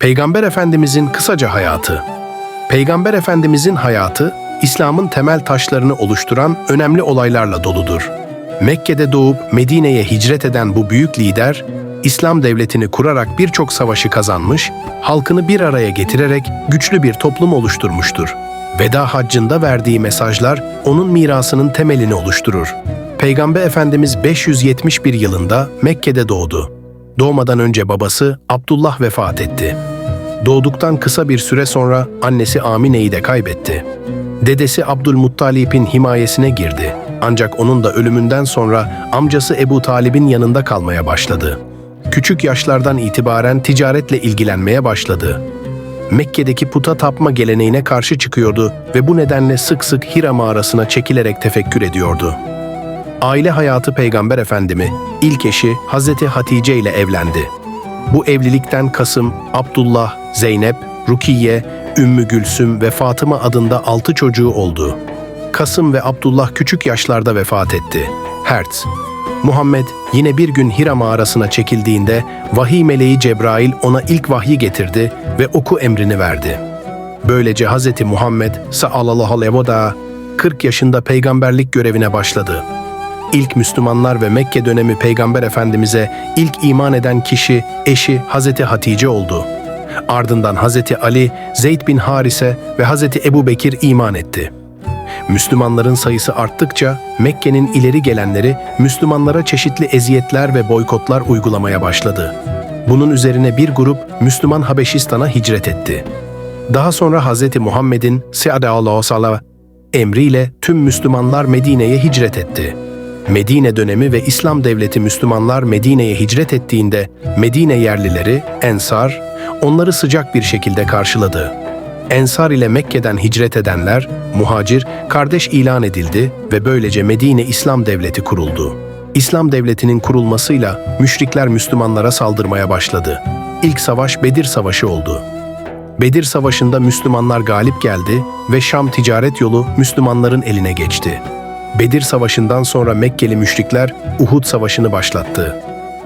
Peygamber Efendimizin kısaca hayatı. Peygamber Efendimizin hayatı, İslam'ın temel taşlarını oluşturan önemli olaylarla doludur. Mekke'de doğup Medine'ye hicret eden bu büyük lider, İslam devletini kurarak birçok savaşı kazanmış, halkını bir araya getirerek güçlü bir toplum oluşturmuştur. Veda haccında verdiği mesajlar onun mirasının temelini oluşturur. Peygamber Efendimiz 571 yılında Mekke'de doğdu. Doğmadan önce babası Abdullah vefat etti. Doğduktan kısa bir süre sonra annesi Amine'yi de kaybetti. Dedesi Abdülmuttalip'in himayesine girdi. Ancak onun da ölümünden sonra amcası Ebu Talib'in yanında kalmaya başladı. Küçük yaşlardan itibaren ticaretle ilgilenmeye başladı. Mekke'deki puta tapma geleneğine karşı çıkıyordu ve bu nedenle sık sık Hira mağarasına çekilerek tefekkür ediyordu. Aile hayatı Peygamber Efendimi, ilk eşi Hazreti Hatice ile evlendi. Bu evlilikten Kasım, Abdullah, Zeynep, Rukiye, Ümmü Gülsüm ve Fatıma adında altı çocuğu oldu. Kasım ve Abdullah küçük yaşlarda vefat etti. Hertz, Muhammed yine bir gün Hira mağarasına çekildiğinde vahiy meleği Cebrail ona ilk vahyi getirdi ve oku emrini verdi. Böylece Hz. Muhammed sallallahu aleyhi ve sellem 40 yaşında peygamberlik görevine başladı. İlk Müslümanlar ve Mekke dönemi Peygamber Efendimiz'e ilk iman eden kişi eşi Hazreti Hatice oldu. Ardından Hazreti Ali, Zeyd bin Harise ve Hazreti Ebu Bekir iman etti. Müslümanların sayısı arttıkça Mekke'nin ileri gelenleri Müslümanlara çeşitli eziyetler ve boykotlar uygulamaya başladı. Bunun üzerine bir grup Müslüman Habeşistan'a hicret etti. Daha sonra Hz. Muhammed'in Seadallahu Sala emriyle tüm Müslümanlar Medine'ye hicret etti. Medine dönemi ve İslam devleti Müslümanlar Medine'ye hicret ettiğinde Medine yerlileri, Ensar, onları sıcak bir şekilde karşıladı. Ensar ile Mekke'den hicret edenler, muhacir, kardeş ilan edildi ve böylece Medine İslam Devleti kuruldu. İslam Devleti'nin kurulmasıyla müşrikler Müslümanlara saldırmaya başladı. İlk savaş Bedir Savaşı oldu. Bedir Savaşı'nda Müslümanlar galip geldi ve Şam ticaret yolu Müslümanların eline geçti. Bedir Savaşı'ndan sonra Mekkeli müşrikler Uhud Savaşı'nı başlattı.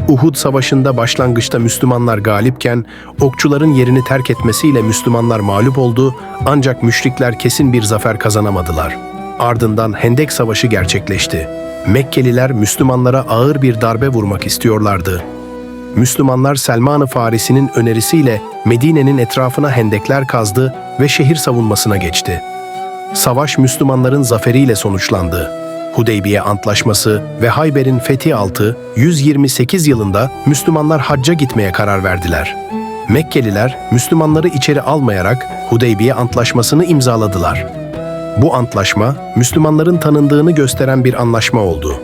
Uhud Savaşı'nda başlangıçta Müslümanlar galipken okçuların yerini terk etmesiyle Müslümanlar mağlup oldu ancak müşrikler kesin bir zafer kazanamadılar. Ardından Hendek Savaşı gerçekleşti. Mekkeliler Müslümanlara ağır bir darbe vurmak istiyorlardı. Müslümanlar Selman-ı Farisi'nin önerisiyle Medine'nin etrafına hendekler kazdı ve şehir savunmasına geçti. Savaş Müslümanların zaferiyle sonuçlandı. Hudeybiye Antlaşması ve Hayber'in fethi altı 128 yılında Müslümanlar hacca gitmeye karar verdiler. Mekkeliler Müslümanları içeri almayarak Hudeybiye Antlaşması'nı imzaladılar. Bu antlaşma Müslümanların tanındığını gösteren bir anlaşma oldu.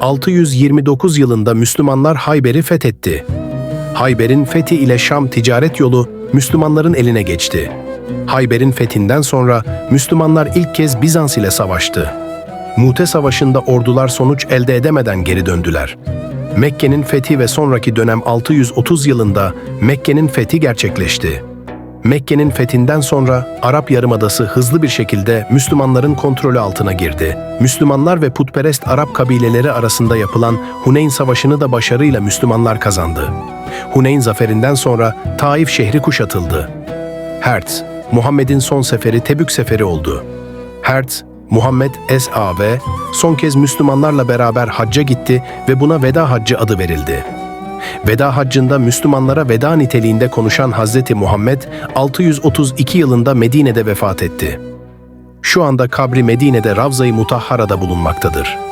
629 yılında Müslümanlar Hayber'i fethetti. Hayber'in fethi ile Şam ticaret yolu Müslümanların eline geçti. Hayber'in fethinden sonra Müslümanlar ilk kez Bizans ile savaştı. Mute Savaşı'nda ordular sonuç elde edemeden geri döndüler. Mekke'nin fethi ve sonraki dönem 630 yılında Mekke'nin fethi gerçekleşti. Mekke'nin fethinden sonra Arap Yarımadası hızlı bir şekilde Müslümanların kontrolü altına girdi. Müslümanlar ve putperest Arap kabileleri arasında yapılan Huneyn Savaşı'nı da başarıyla Müslümanlar kazandı. Huneyn zaferinden sonra Taif şehri kuşatıldı. Hertz, Muhammed'in son seferi Tebük seferi oldu. Hertz, Muhammed S.A.V. son kez Müslümanlarla beraber hacca gitti ve buna veda haccı adı verildi. Veda haccında Müslümanlara veda niteliğinde konuşan Hazreti Muhammed 632 yılında Medine'de vefat etti. Şu anda kabri Medine'de Ravza-i Mutahhara'da bulunmaktadır.